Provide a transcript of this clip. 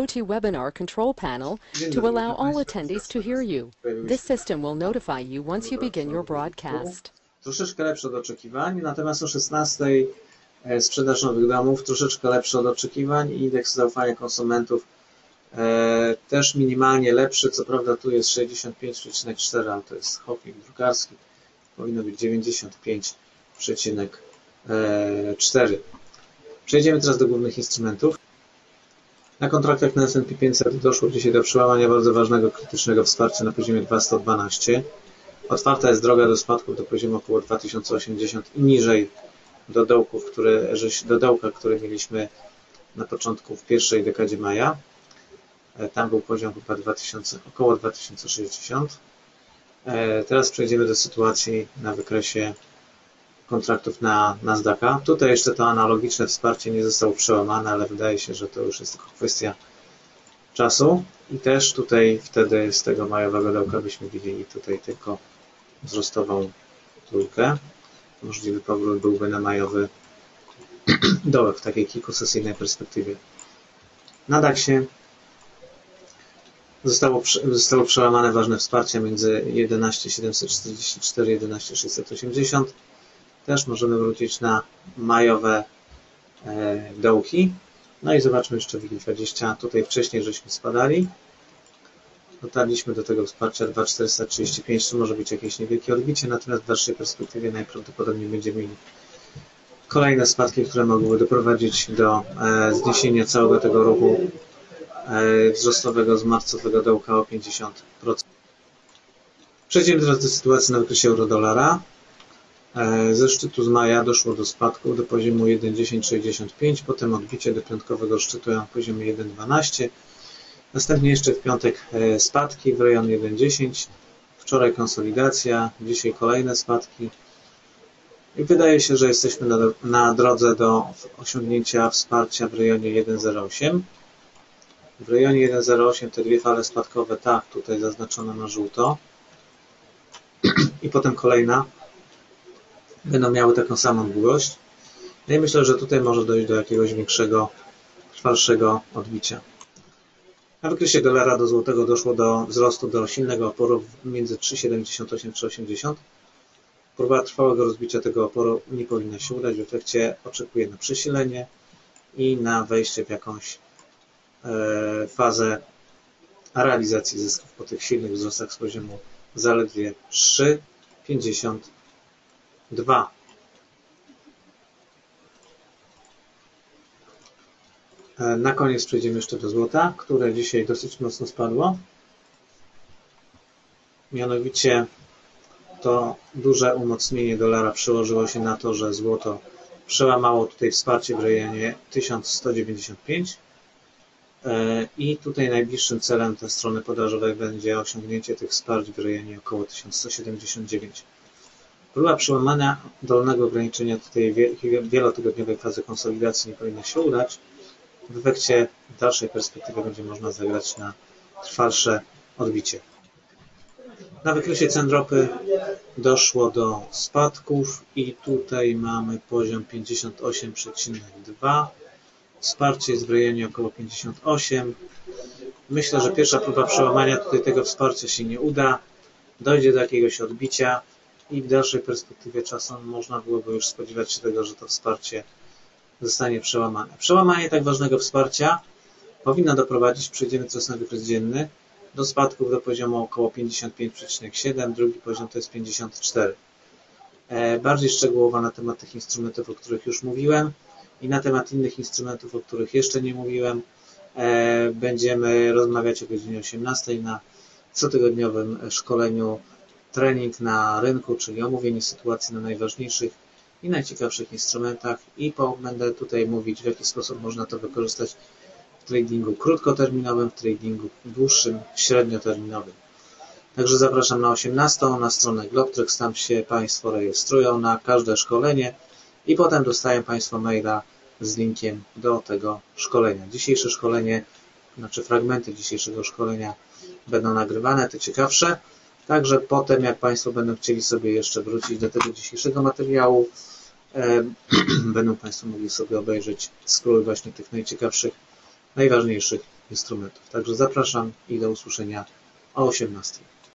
GoToWebinar control panel to allow all attendees to hear you. This system will notify you once you begin your broadcast. troszeczkę lepsze od oczekiwań, natomiast o 16 e, sprzedaż nowych domów troszeczkę lepsze od oczekiwań i indeks zaufania konsumentów e, też minimalnie lepszy, co prawda tu jest 65,4, ale to jest hopnik drukarski, powinno być 95,4. Przejdziemy teraz do głównych instrumentów. Na kontraktach na S&P 500 doszło dzisiaj do przełamania bardzo ważnego krytycznego wsparcia na poziomie 2112. Otwarta jest droga do spadków do poziomu około 2080 i niżej do dołków, które, do dołka, który mieliśmy na początku w pierwszej dekadzie maja. E, Tam był poziom chyba 2000, około 2060. E, Teraz przejdziemy do sytuacji na wykresie kontraktów na Nasdaqa. Tutaj jeszcze to analogiczne wsparcie nie zostało przełamane, ale wydaje się, że to już jest tylko kwestia czasu. I też tutaj wtedy z tego majowego dołka byśmy widzieli tutaj tylko wzrostową trójkę. Możliwy powrót byłby na majowy dołek w takiej kilkusesyjnej perspektywie. Na DAX-ie zostało, zostało przełamane ważne wsparcie między 11,744 i 11,680. Też możemy wrócić na majowe e, dołki. No i zobaczmy jeszcze WIG20. Tutaj wcześniej żeśmy spadali. Dotarliśmy do tego wsparcia 2,435. Tu może być jakieś niewielkie odbicie, natomiast w dalszej perspektywie najprawdopodobniej będziemy mieli kolejne spadki, które mogłyby doprowadzić do e, zniesienia całego tego ruchu e, wzrostowego z marcowego dołka o 50%. Przejdziemy teraz do sytuacji na wykresie euro-dolara. E, Ze szczytu z maja doszło do spadku do poziomu 1,1065, potem odbicie do piątkowego szczytu na poziomie 1,12. Następnie jeszcze w piątek e, spadki w rejon 1,10. Wczoraj konsolidacja, dzisiaj kolejne spadki. I wydaje się, że jesteśmy na, na drodze do osiągnięcia wsparcia w rejonie 1,08. W rejonie 1,08 te dwie fale spadkowe, tak, tutaj zaznaczone na żółto. I potem kolejna będą miały taką samą długość. No i myślę, że tutaj może dojść do jakiegoś większego, trwalszego odbicia. Na wykresie dolara do złotego doszło do wzrostu do silnego oporu między 3,78 3,80. Próba trwałego rozbicia tego oporu nie powinna się udać. W efekcie oczekuję na przesilenie i na wejście w jakąś e, fazę realizacji zysków po tych silnych wzrostach z poziomu zaledwie 3,52. E, Na koniec przejdziemy jeszcze do złota, które dzisiaj dosyć mocno spadło. Mianowicie to duże umocnienie dolara przełożyło się na to, że złoto przełamało tutaj wsparcie w rejonie 1195 E, i tutaj najbliższym celem tej strony podażowej będzie osiągnięcie tych wsparć w rejonie około 1179. Próba przełamania dolnego ograniczenia tej wie- wielotygodniowej fazy konsolidacji nie powinna się udać. W efekcie dalszej perspektywie będzie można zagrać na trwalsze odbicie. Na wykresie cen ropy doszło do spadków i tutaj mamy poziom 58,2. Wsparcie jest w rejonie około 58. Myślę, że pierwsza próba przełamania tutaj tego wsparcia się nie uda. Dojdzie do jakiegoś odbicia i w dalszej perspektywie czasu można byłoby już spodziewać się tego, że to wsparcie zostanie przełamane. Przełamanie tak ważnego wsparcia powinno doprowadzić, przejdziemy teraz na wykres dzienny, do spadków do poziomu około 55,7, drugi poziom to jest 54. E, Bardziej szczegółowo na temat tych instrumentów, o których już mówiłem i na temat innych instrumentów, o których jeszcze nie mówiłem, e, będziemy rozmawiać o godzinie 18 na cotygodniowym szkoleniu trening na rynku, czyli omówienie sytuacji na najważniejszych i najciekawszych instrumentach i po, będę tutaj mówić, w jaki sposób można to wykorzystać w tradingu krótkoterminowym, w tradingu dłuższym, średnioterminowym. Także zapraszam na 18 na stronę Globtrex, tam się Państwo rejestrują na każde szkolenie i potem dostają Państwo maila z linkiem do tego szkolenia. Dzisiejsze szkolenie, znaczy fragmenty dzisiejszego szkolenia będą nagrywane, te ciekawsze. Także potem, jak Państwo będą chcieli sobie jeszcze wrócić do tego dzisiejszego materiału, będą Państwo mogli sobie obejrzeć skrót właśnie tych najciekawszych, najważniejszych instrumentów. Także zapraszam i do usłyszenia o 18.